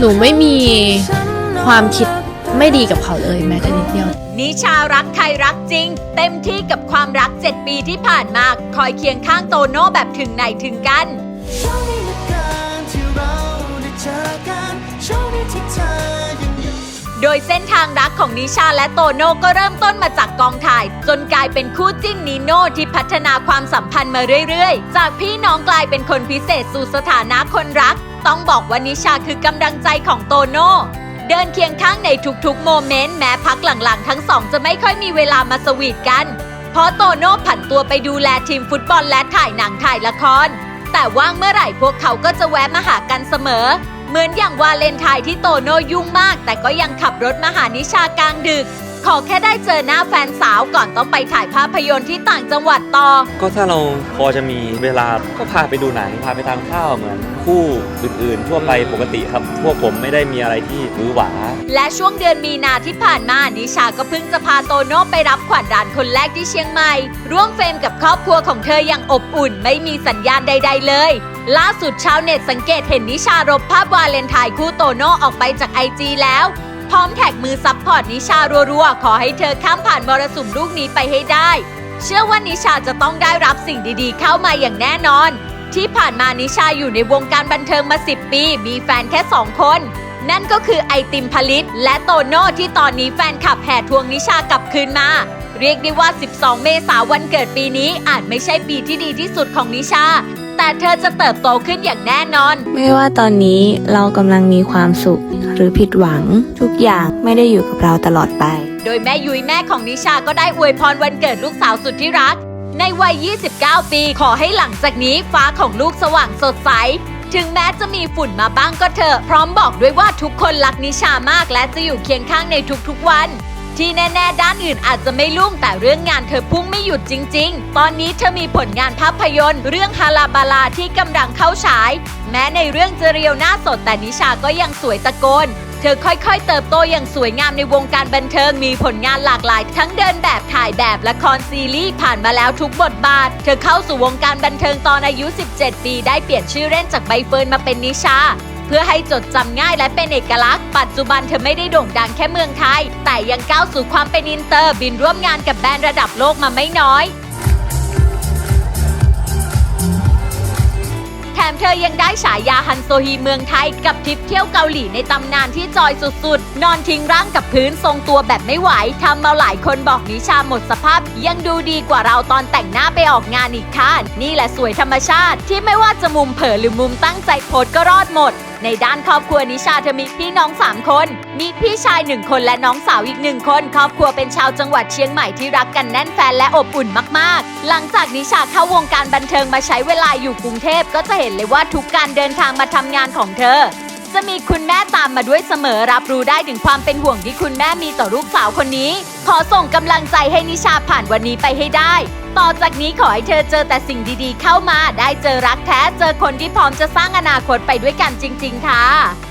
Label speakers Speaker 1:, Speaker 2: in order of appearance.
Speaker 1: หนูไม่มีความคิดไม่ดีกับเขาเลยแม้แต่นิดเดียว
Speaker 2: นิชารักใครรักจริง เต็มที่กับความรัก 7 ปีที่ผ่านมา คอยเคียงข้างโตโน่แบบถึงไหนถึงกัน
Speaker 3: โชคดีเหลือเกินที่เราได้เจอกันโชคดีที่เธอยังอยู่
Speaker 2: โดยเส้นทางรักของนิชาและโตโน่ก็เริ่มต้นมาจากกองถ่าย จนกลายเป็นคู่จิ้นนีโน่ที่พัฒนาความสัมพันธ์มาเรื่อยๆ จากพี่น้องกลายเป็นคนพิเศษสู่สถานะคนรัก ต้องบอกว่านิชาคือกำลังใจของโตโน่เดินเคียงข้างในทุกๆ โมเมนต์แม้พักหลังๆ ทั้งสองจะไม่ค่อยมีเวลามาสวีทกัน เพราะโตโน่ผันตัวไปดูแลทีมฟุตบอลและถ่ายหนังถ่ายละคร แต่ว่างเมื่อไหร่พวกเขาก็จะแวะมาหากันเสมอ เหมือนอย่างวาเลนไทน์ที่โตโน่ยุ่งมาก แต่ก็ยังขับรถมาหานิชากลางดึก ขอแค่ได้เจอหน้าแฟนสาวก่อนต้องไปถ่ายภาพยนตร์ที่ต่างจังหวัดต่อ
Speaker 4: ก็ถ้าเราพอจะมีเวลาก็พาไปดูหนังพาไปทานข้าวเหมือนคู่อื่นๆ ทั่วไปปกติครับ พวกผมไม่ได้มีอะไรที่หวือหวา
Speaker 2: และช่วงเดือนมีนาที่ผ่านมานิชาก็เพิ่งจะพาโตโน่ไปรับขวัญด่านคนแรกที่เชียงใหม่ ร่วมเฟรมกับครอบครัวของเธออย่างอบอุ่น ไม่มีสัญญาณใด ๆ เลย ล่าสุดชาวเน็ตสังเกตเห็นนิชารบภาพวาเลนไทน์คู่โตโน่ออกไปจากไอจีแล้ว พร้อมแท็กมือซัพพอร์ตนิชารัวๆ ขอให้เธอข้ามผ่านมรสุมลูกนี้ไปให้ได้ เชื่อว่านิชาจะต้องได้รับสิ่งดีๆ เข้ามาอย่างแน่นอน ที่ผ่านมานิชาอยู่ในวงการบันเทิงมา 10 ปี มีแฟนแค่2คน นั่นก็คือไอติมผลิตและโตโน่ที่ตอนนี้แฟนคลับแห่ทวงนิชากลับคืนมา เรียกได้ว่า 12 เมษายนวันเกิดปีนี้อาจไม่ใช่ปีที่ดีที่สุดของนิชา แต่เธอจะเติบโตขึ้นอย่างแน่นอน
Speaker 5: ไม่ว่าตอนนี้เรากำลังมีความสุขหรือผิดหวัง ทุกอย่างไม่ได้อยู่กับเราตลอดไป
Speaker 2: โดยแม่ยุ้ยแม่ของนิชาก็ได้อวยพรวันเกิดลูกสาวสุดที่รัก ในวัย 29 ปีขอให้หลังจากนี้ฟ้าของลูกสว่างสดใสถึงแม้จะมีฝุ่นมาบ้างก็เถอะ พร้อมบอกด้วยว่าทุกคนรักนิชามากและจะอยู่เคียงข้างในทุกๆวัน ที่แน่ ๆ ด้านอื่นอาจจะไม่ลุ่งแต่เรื่องงานเธอพุ่งไม่หยุดจริง ๆ ตอนนี้เธอมีผลงานภาพยนตร์ เรื่องฮาลาบาลาที่กำลังเข้าฉาย แม้ในเรื่องจะเรียวหน้าสดแต่นิชาก็ยังสวยตะโกนเธอค่อยๆ เติบโตอย่างสวยงามในวงการบันเทิง มีผลงานหลากหลาย ทั้งเดินแบบถ่ายแบบละครซีรีส์ผ่านมาแล้วทุกบทบาท เธอเข้าสู่วงการบันเทิงตอนอายุ 17 ปี ได้เปลี่ยนชื่อเล่นจากใบเฟิร์นมาเป็นนิชา เพื่อให้จดจำง่ายและเป็นเอกลักษณ์ ปัจจุบันเธอไม่ได้โด่งดังแค่เมืองไทย แต่ยังก้าวสู่ความเป็นอินเตอร์บินร่วมงานกับแบรนด์ระดับโลกมาไม่น้อยแถมเธอยังได้ฉายาฮันโซฮีเมืองไทยกับทริปเที่ยวเกาหลีในตำนานที่จอยสุดๆ นอนทิ้งร่างกับพื้นทรงตัวแบบไม่ไหวทำเอาหลายคนบอกนิชาหมดสภาพ ยังดูดีกว่าเราตอนแต่งหน้าไปออกงานอีกค่ะนี่แหละสวยธรรมชาติ ที่ไม่ว่าจะมุมเผลอหรือมุมตั้งใจโพสก็รอดหมด ในด้านครอบครัวนิชาเธอมีพี่น้อง 3 คน มีพี่ชายหนึ่งคนและน้องสาวอีกหนึ่งคน ครอบครัวเป็นชาวจังหวัดเชียงใหม่ที่รักกันแน่นแฟนและอบอุ่นมาก ๆ หลังจากนิชาเข้าวงการบันเทิงมาใช้เวลาอยู่กรุงเทพก็จะเห็นเลยว่าทุกการเดินทางมาทำงานของเธอจะมีคุณแม่ตามมาด้วยเสมอรับรู้ได้ถึงความเป็นห่วงที่คุณแม่มีต่อลูกสาวคนนี้ ขอส่งกำลังใจให้นิชาผ่านวันนี้ไปให้ได้ ต่อจากนี้ขอให้เธอเจอแต่สิ่งดีๆ เข้ามา ได้เจอรักแท้ เจอคนที่พร้อมจะสร้างอนาคตไปด้วยกันจริง ๆ ค่ะ